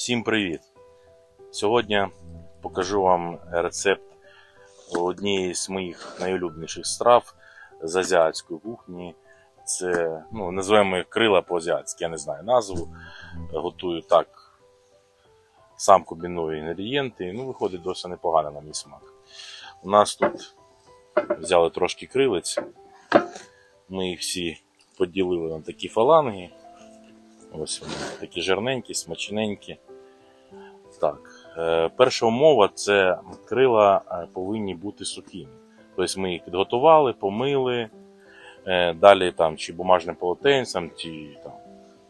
Всім привіт! Сьогодні покажу вам рецепт однієї з моїх найулюбленіших страв з азіатської кухні. Це, ну, називаємо їх крила по-азіатськи, я не знаю назву. Готую так, сам комбіную інгредієнти, ну, виходить досить непогано на мій смак. У нас тут взяли трошки крилець. Ми їх всі поділили на такі фаланги. Ось вони такі жирненькі, смачненькі. Так, е, перша умова це крила е, повинні бути сухими. Тобто ми їх підготували, помили, е, далі там чи бумажним полотенцем, чи там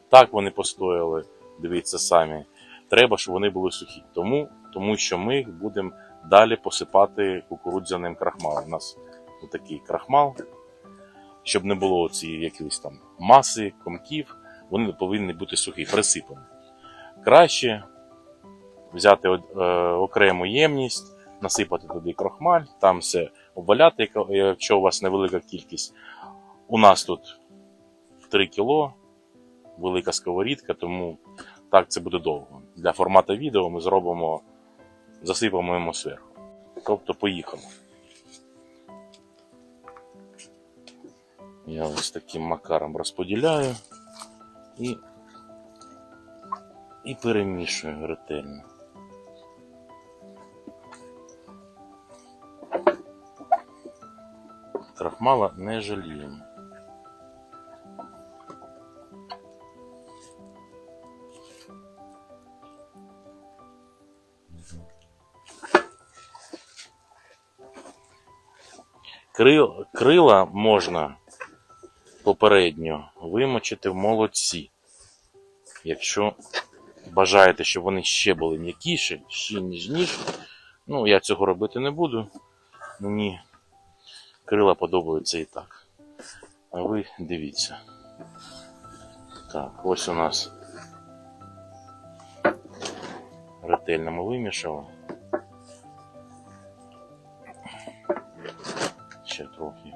так вони постояли, дивіться самі. Треба, щоб вони були сухі. Тому, тому що ми їх будемо далі посипати кукурудзяним крахмалом. У нас такий крахмал, щоб не було цієї якоїсь там маси, комків, вони повинні бути сухі, присипані. Краще взяти е, окрему ємність, насипати туди крохмаль, там все обваляти, якщо у вас невелика кількість. У нас тут 3 кіло, велика сковорідка, тому так це буде довго. Для формату відео ми зробимо, засипаємо йому зверху. Тобто поїхали. Я ось таким макаром розподіляю і, і перемішую ретельно. Крахмала не жаліємо. Крила можна попередньо вимочити в молоці. Якщо бажаєте, щоб вони ще були м'якіші, ще ніжніші, ну я цього робити не буду. Мені крила подобаються і так. А ви дивіться. Так, ось у нас ретельно ми вимішали. Ще трохи.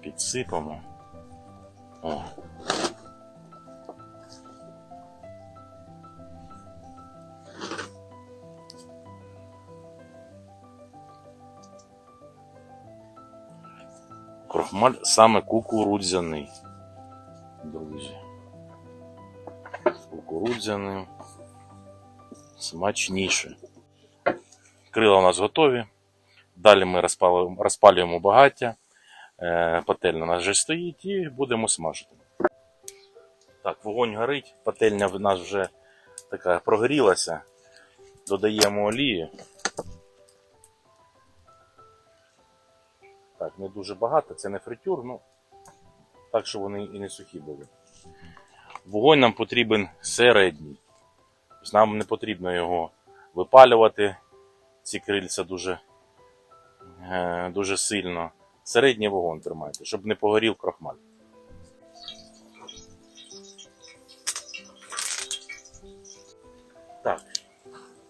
Підсипаємо. О. Крохмаль саме кукурудзяний. Друзі. Кукурудзяним. Смачніше. Крила у нас готові. Далі ми розпалюємо, багаття. Е, Пательня у нас вже стоїть і будемо смажити. Так, вогонь горить, пательня в нас вже така прогрілася. Додаємо олії. Так, не дуже багато, це не фритюр, ну так, щоб вони і не сухі були. Вогонь нам потрібен середній. Нам не потрібно його випалювати, ці крильця дуже, е, дуже сильно. Середній вогонь тримайте, щоб не погорів крохмаль. Так,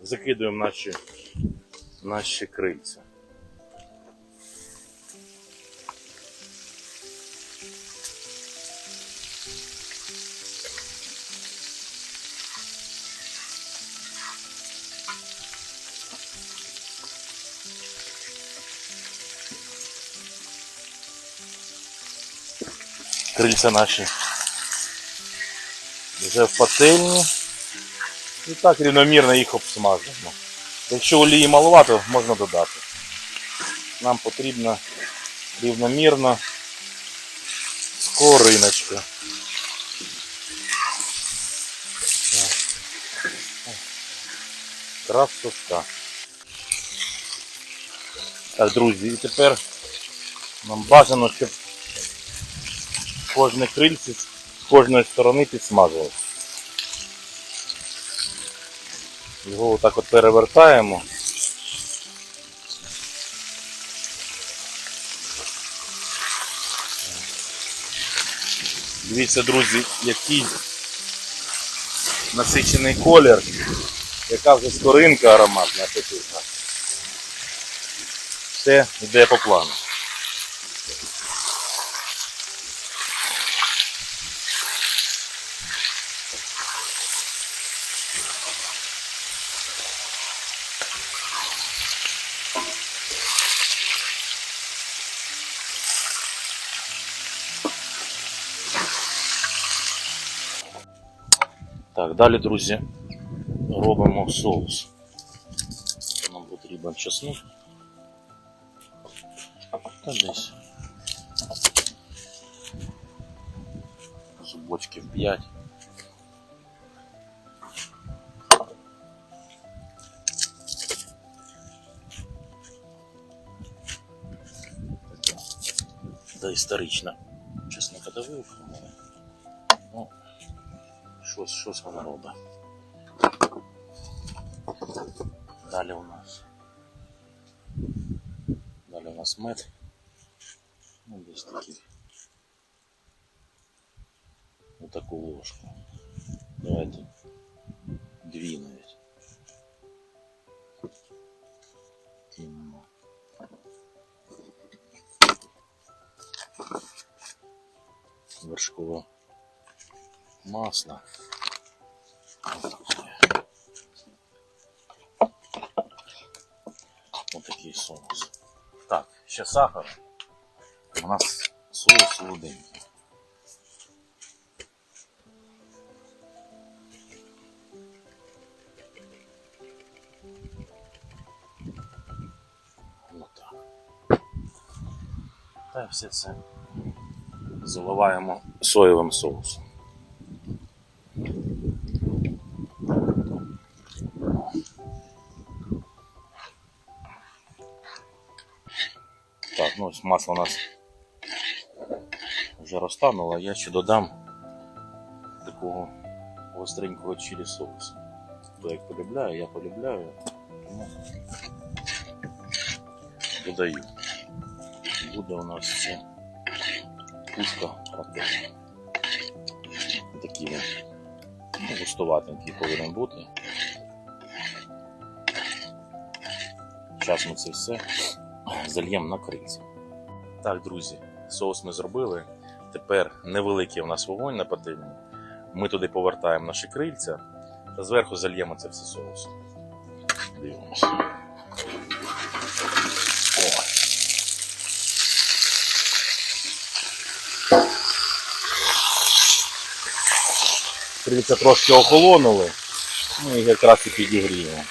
закидуємо наші, наші крильця. Крильця наші вже в пательні. І так рівномірно їх обсмажуємо. Якщо олії маловато, можна додати. Нам потрібно рівномірно скориночка. Так. Красота. Так, друзі, і тепер нам бажано, щоб кожне крильце з кожної сторони підсмажилось. Його отак от перевертаємо. Дивіться, друзі, який насичений колір, яка вже скоринка ароматна апетитна. Все йде по плану. Так, далі, друзі, робимо соус. Нам потрібен чеснок. Та десь. Зубочків 5. Та історична чеснокодавилка в мене. Ну, щось, щось вона робить. Далі у нас. Далі у нас мед. Ну, десь такий. Отаку ложку. Давайте. Масло. Ось такий соус. Так, ще сахар. У нас соус солоденький. Отак. Та все це заливаємо соєвим соусом. Ну масло у нас вже розтануло, я ще додам такого гостренького чилі соусу. Хто як полюбляє, я полюбляю, тому додаю. Буде у нас це пушка характерна. Такий ну, густуватенький повинен бути. Зараз ми це все зальємо на крильці. Так, друзі, соус ми зробили. Тепер невеликий у нас вогонь на пательні. Ми туди повертаємо наші крильця та зверху зальємо це все соусом. Дивимося. Крильця трошки охолонули, ми їх якраз і підігріємо.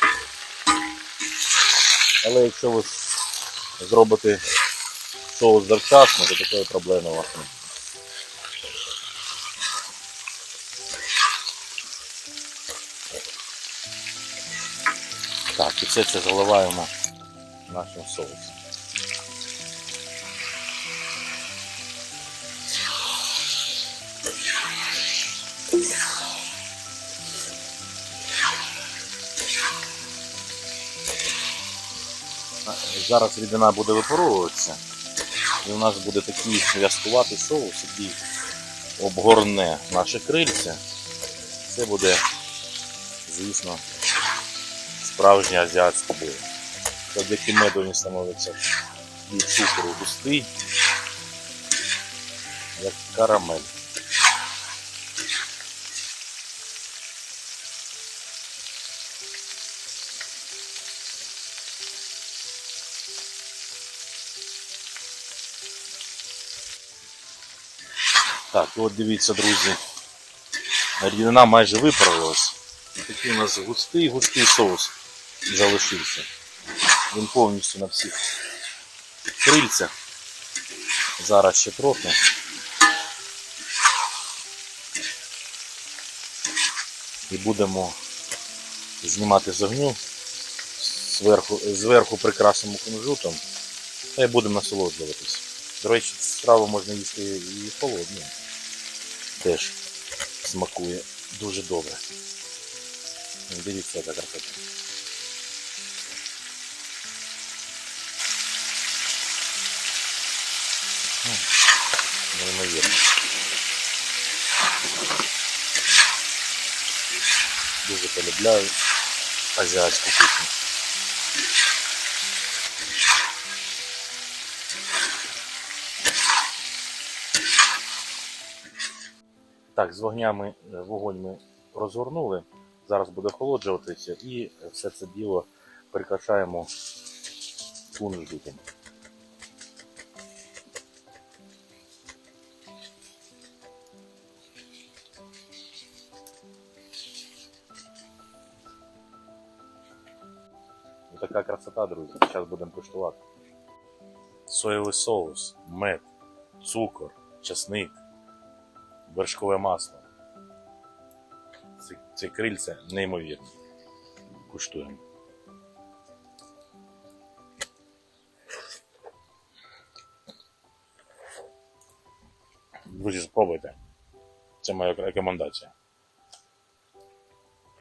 Але якщо ви зробите соус завчасно, то такої проблеми у вас немає. Так, і все це заливаємо нашим соусом. Зараз рідина буде випаровуватися, і у нас буде такий в'язкуватий соус, який обгорне наше крильце. Це буде, звісно, справжній азіатський бой. Завдяки меду він становиться і цукру густий, як карамель. Так, от дивіться, друзі. Рідина майже виправилась. Такий у нас густий густий соус залишився. Він повністю на всіх крильцях. Зараз ще трохи. І будемо знімати з огню. Зверху, зверху прикрасимо кунжутом. Та й будемо насолоджуватись. До речі, страву можна їсти і холодною. Теж смакує дуже добре. Дивіться, яка красота. М, Неймовірно. Дуже полюбляю азіатську кухню. Так, з вогнями е, вогонь ми розгорнули, зараз буде охолоджуватися і все це діло прикачаємо кунжутом. Ну, така красота, друзі. Зараз будемо куштувати. Соєвий соус, мед, цукор, чесник вершкове масло. Це, це крильце неймовірне. Куштуємо. Друзі, спробуйте. Це моя рекомендація.